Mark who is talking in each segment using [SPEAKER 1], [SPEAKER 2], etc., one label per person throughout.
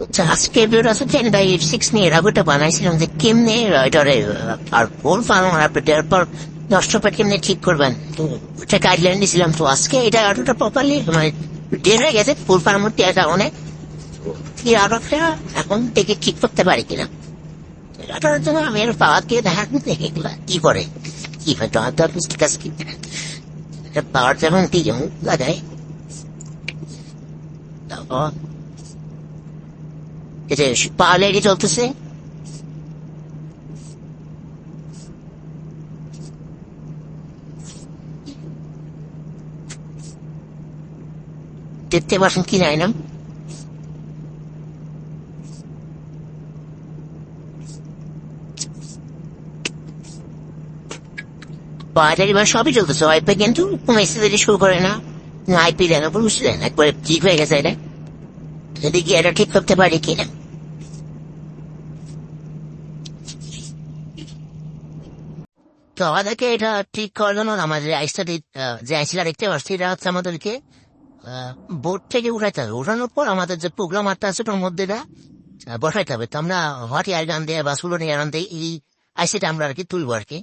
[SPEAKER 1] আজকে বেরোতে ten by six নিয়ে রাগুটা বানাইছিলাম যে কেমনে এটারে আর কোন ফার্ম আপনি দেওয়ার পর নষ্টটা কেমনে ঠিক করবেন তো ওটা গাইডলাইন দিয়েছিলাম তো আজকে এটা অটোটা প্রপারলি মানে ডের হয়ে গেছে ফুল ফার্ম এটা অনেক কি আর একটা এখন দেখে ঠিক করতে পারি কিনা এটার জন্য আমি এর পাওয়ার দিয়ে দেখা এগুলা কি করে কি হয় তো ঠিক আছে পাওয়ার যেমন কি যেমন লাগায় তারপর যে পার্লারি চলতেছে দেখতে পাচ্ছেন কি নাই না সবই চলতেছে ওয়াইপে কিন্তু মেসেজ শুরু করে না আইপি দেন বুঝলেন একবারে ঠিক হয়ে গেছে এটা যদি কি এটা ঠিক করতে পারি কিনা তো আমাদেরকে এটা ঠিক করার জন্য আমাদের আইসটা যে আইসিটা দেখতে পাচ্ছি এটা হচ্ছে আমাদেরকে বোর্ড থেকে উঠাইতে হবে। উঠানোর পর আমাদের যে প্রোগ্রামারটা আছে, ওটার মধ্যে এটা বসাইতে হবে। তো আমরা হটি আইগান দিয়ে বা সুলো নিয়ে দিয়ে এই আইসিটা আমরা আর কি তুলবো আর কি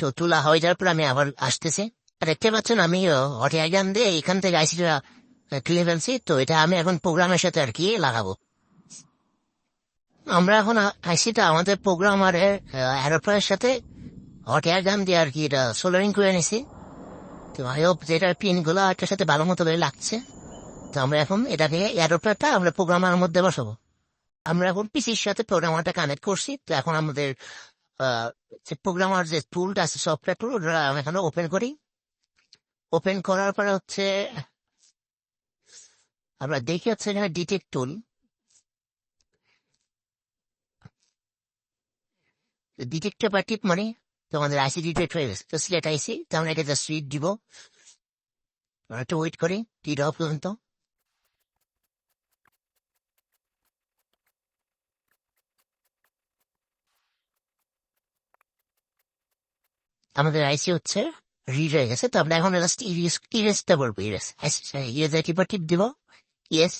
[SPEAKER 1] তো তোলা হয়ে যাওয়ার পর আমি আবার আসতেছে। আর দেখতে পাচ্ছেন আমি হটি আইগান দিয়ে এখান থেকে আইসিটা তুলে ফেলছি। তো এটা আমি এখন প্রোগ্রামের সাথে আর কি লাগাবো। আমরা এখন আইসিটা আমাদের প্রোগ্রাম প্রোগ্রামারের অ্যারোপ্লেনের সাথে হট গান দিয়ে আর কি এটা সোলারিং করে নিছি তো আই হোপ যেটা পিনগুলো একটার সাথে ভালো মতো করে লাগছে তো আমরা এখন এটাকে এয়ারোপ্লেনটা আমরা প্রোগ্রামার মধ্যে বসাবো আমরা এখন পিসির সাথে প্রোগ্রামারটা কানেক্ট করছি তো এখন আমাদের যে প্রোগ্রামার যে টুলটা আছে সফটওয়্যার টুল ওটা আমি এখানে ওপেন করি। ওপেন করার পরে হচ্ছে, আমরা দেখি হচ্ছে এখানে ডিটেক্ট টুল ডিটেক্টর বা টিপ মানে তোমাদের আইসি ডিটেক্ট হয়ে গেছে তো সিলেট আইসি, তো আমরা এটা রিড দিব। একটু ওয়েট করি রিড হওয়া পর্যন্ত। আমাদের আইসি হচ্ছে রিড হয়ে গেছে, তো আমরা এখন জাস্ট ইরেজ ইরেজটা বলব ইরেজ ইরেজ টিপ টিপ দিব। ইয়েস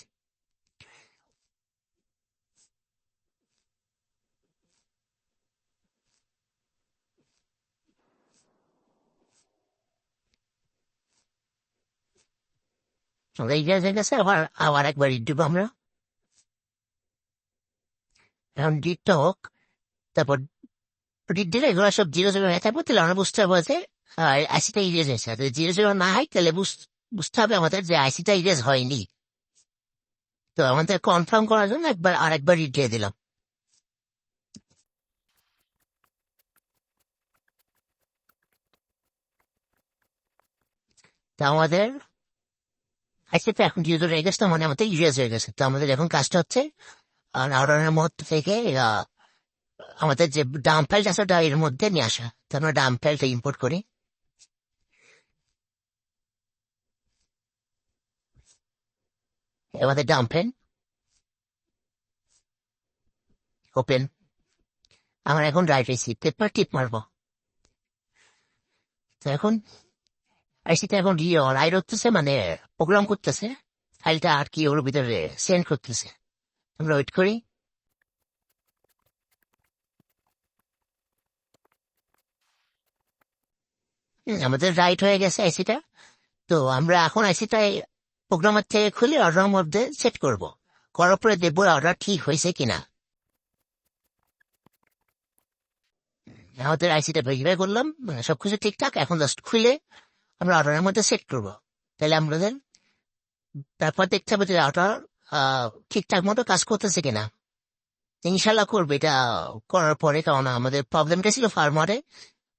[SPEAKER 1] হয়ে গেছে আবার আবার একবার রিড দিব আমরা এখন রিডটা হোক তারপর রিড দিলে এগুলো সব জিরো জিরো হয়ে থাকবে তাহলে আমরা বুঝতে পারব যে আইসিটা ইরেজ হয়েছে জিরো জিরো না হয় তাহলে বুঝ- বুঝতে হবে আমাদের যে আইসিটা ইরেজ হয়নি তো আমাদের কনফার্ম করার জন্য একবার আরেকবার রিড দিয়ে দিলাম তা আমাদের আইসিটা এখন জিরো হয়ে গেছে তো মানে আমাদের ইরেজ হয়ে গেছে তো আমাদের এখন কাজটা হচ্ছে আওড়ানোর মধ্যে থেকে আমাদের যে ডাম ফাইল আছে ওটা এর মধ্যে নিয়ে আসা তো আমরা ডাম ফাইলটা ইম্পোর্ট করি আমাদের ডাম ফাইল ওপেন আমার এখন রাইট আইসি পেপার টিপ মারবো তো এখন আইসিটা এখন রাইট হতেছে মানে প্রোগ্রাম করতেছে ফাইলটা আর কি ওর ভিতরে সেন্ড করতেছে আমরা ওয়েট করি আমাদের রাইট হয়ে গেছে আইসিটা তো আমরা এখন আইসিটা প্রোগ্রামার থেকে খুলে অর্ডার মধ্যে সেট করব করার পরে দেখব অর্ডার ঠিক হয়েছে কিনা আমাদের আইসিটা ভেরিফাই করলাম সবকিছু ঠিকঠাক এখন জাস্ট খুলে আমরা অর্ডারের মধ্যে সেট করব। তাহলে আমাদের তারপর দেখতে হবে যে অর্ডার ঠিকঠাক মতো কাজ করতেছে কিনা। ইনশাল্লাহ করবে। এটা করার পরে, কারণ আমাদের প্রবলেমটা ছিল ফার্মারে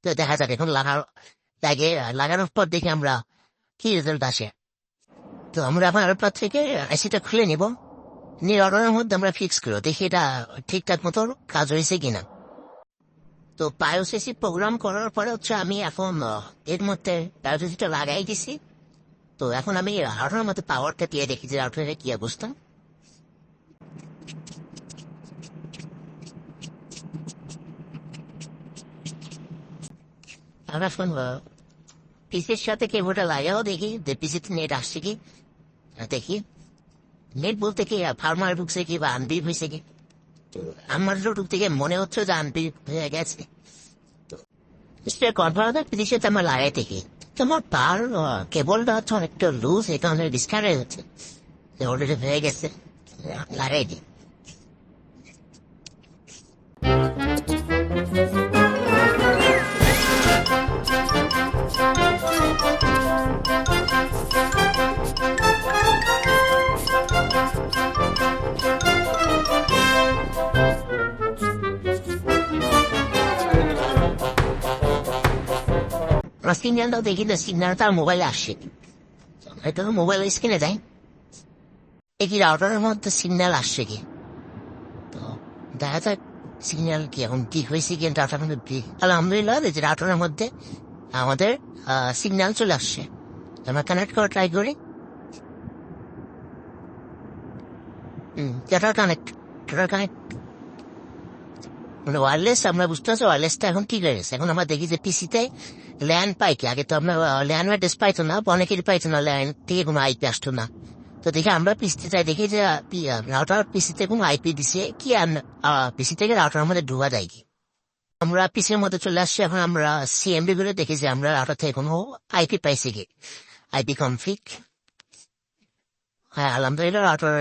[SPEAKER 1] তো দেখা যাক এখন লাগার লাগে, লাগানোর পর দেখি আমরা কি রেজাল্ট আসে। তো আমরা এখন আরেকবার থেকে আইসিটা খুলে নিব। নিয়ে অর্ডারের মধ্যে আমরা ফিক্স করব। দেখি এটা ঠিকঠাক মতো কাজ হয়েছে কিনা। তো বায়োসিসি প্রোগ্রাম করার পরে হচ্ছে আমি এখন এর মধ্যে বায়োসিসিটা লাগাই দিছি। তো এখন আমি আঠারোর মধ্যে পাওয়ারটা দিয়ে দেখি যে আঠারো কি অবস্থা। এখন পিসির সাথে কেবলটা লাগাও দেখি পিসিতে নেট আসছে কি? দেখি। নেট বলতে কি ফার্মার ঢুকছে কি বা আনবিপ হয়েছে কি? আমার রুটুক থেকে মনে হচ্ছে যে আমি হয়ে গেছে তো কনফারেন্স পিছিয়ে আমার লাগাই থেকে তোমার পার কেবল অনেকটা লুজ কারণে ডিসকারেজ হচ্ছে অলরেডি হয়ে গেছে লাগাই দিই সিগন্যালটাও দেখি না সিগন্যালটা আর মোবাইলে আসছে এটা মোবাইল স্ক্রিনে এই কি রাউটারের মধ্যে সিগন্যাল আসছে কি তো দেখা যাক সিগন্যাল কি এখন কি হয়েছে কি রাউটারের মধ্যে আলহামদুলিল্লাহ যে রাউটারের মধ্যে আমাদের সিগন্যাল চলে আসছে আমরা কানেক্ট করে ট্রাই করি হুম কানেক্ট কানেক্ট মানে ওয়ারলেস আমরা বুঝতে পারছি ওয়ারলেসটা এখন ঠিক হয়ে গেছে এখন আমরা দেখি যে পিসিতে ল্যান্ড পাই কি আগে তো আমরা ল্যান্ড অ্যাড্রেস পাইতো না অনেকেরই পাইতো না ল্যান্ড থেকে কোনো আইপি আসতো না তো দেখি আমরা পিসিতে চাই দেখি যে রাউটার পিসিতে কোনো আইপি দিছে কি পিসি থেকে রাউটার মধ্যে ঢুকা যায় কি আমরা পিসির মধ্যে চলে আসছি এখন আমরা সিএমডি করে দেখি যে আমরা রাউটার থেকে কোনো আইপি পাইছি কি আইপি কনফিক হ্যাঁ আলহামদুলিল্লাহ রাউটার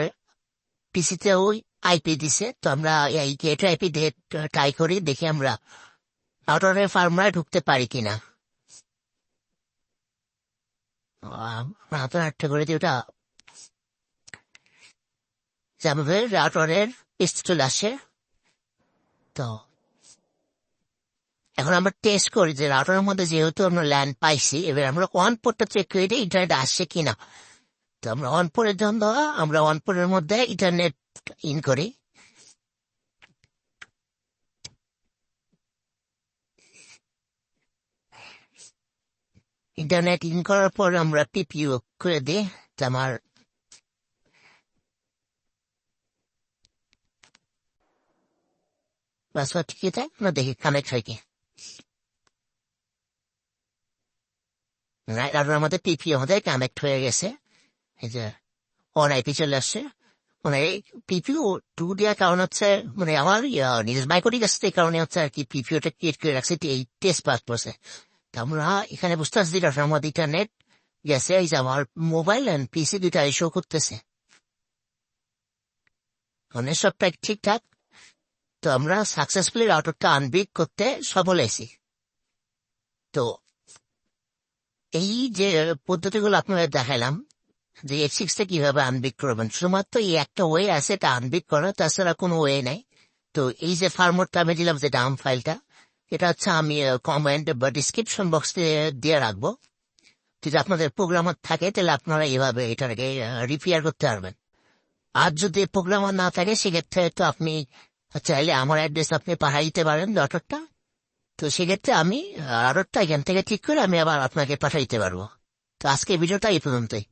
[SPEAKER 1] পিসিতে ওই আইপি দিছে, তো আমরা এই গেট আইপি দিয়ে ট্রাই করি, দেখি আমরা রাউটারের ফার্মরা ঢুকতে পারি কিনা। আসে। তো এখন আমরা টেস্ট করি যে রাউটারের মধ্যে যেহেতু আমরা ল্যান্ড পাইছি, এবার আমরা ওয়ান পোর্টটা চেক করি ইন্টারনেট আসছে কিনা। আমরা অন পোর্টের জন্য আমরা অন পোর্টের মধ্যে ইন্টারনেট ইন করি। ইন্টারনেট ইন করার পর আমরা পিপিও করে দিই আমার পাসওয়ার্ড ঠিক আছে না দেখি কানেক্ট হয় কি। আর আমাদের পিপিও আমাদের কানেক্ট হয়ে গেছে। এই যে অন আইপি চলে আসছে। মানে পিপিও টু দেওয়ার কারণ হচ্ছে মানে আমার নিজের মাইক্রোটিক আসছে এই কারণে হচ্ছে আর কি পিপিওটা ক্রিয়েট করে রাখছে এই টেস্ট পাস করছে আমরা এখানে বুঝতে পারছি যে আমাদের ইন্টারনেট গেছে এই যে আমার মোবাইল অ্যান্ড পিসি দুইটা শো করতেছে। মানে সবটা ঠিকঠাক। তো আমরা সাকসেসফুলি রাউটারটা আনবিক করতে সফল হয়েছি। তো এই যে পদ্ধতিগুলো আপনাদের দেখালাম যে এফ সিক্সটা কীভাবে আনবিক করবেন? শুধুমাত্র এই একটা ওয়ে আছে, এটা আনবিক করা তাছাড়া কোনো ওয়ে নাই। তো এই যে ফার্মোরটা আমি দিলাম, যে ডাউন ফাইলটা এটা হচ্ছে আমি কমেন্ট বা ডিসক্রিপশন বক্সে দিয়ে রাখব। যদি আপনাদের প্রোগ্রামার থাকে, তাহলে আপনারা এভাবে এটাকে রিপেয়ার করতে পারবেন। আর যদি প্রোগ্রামার না থাকে, সেক্ষেত্রে তো আপনি চাইলে আমার অ্যাড্রেস আপনি পাঠিয়ে দিতে পারেন ডটারটা তো সেক্ষেত্রে আমি আরোটা এখান থেকে ঠিক করে আমি আবার আপনাকে পাঠিয়ে দিতে পারব। তো আজকে ভিডিওটা এই পর্যন্তই।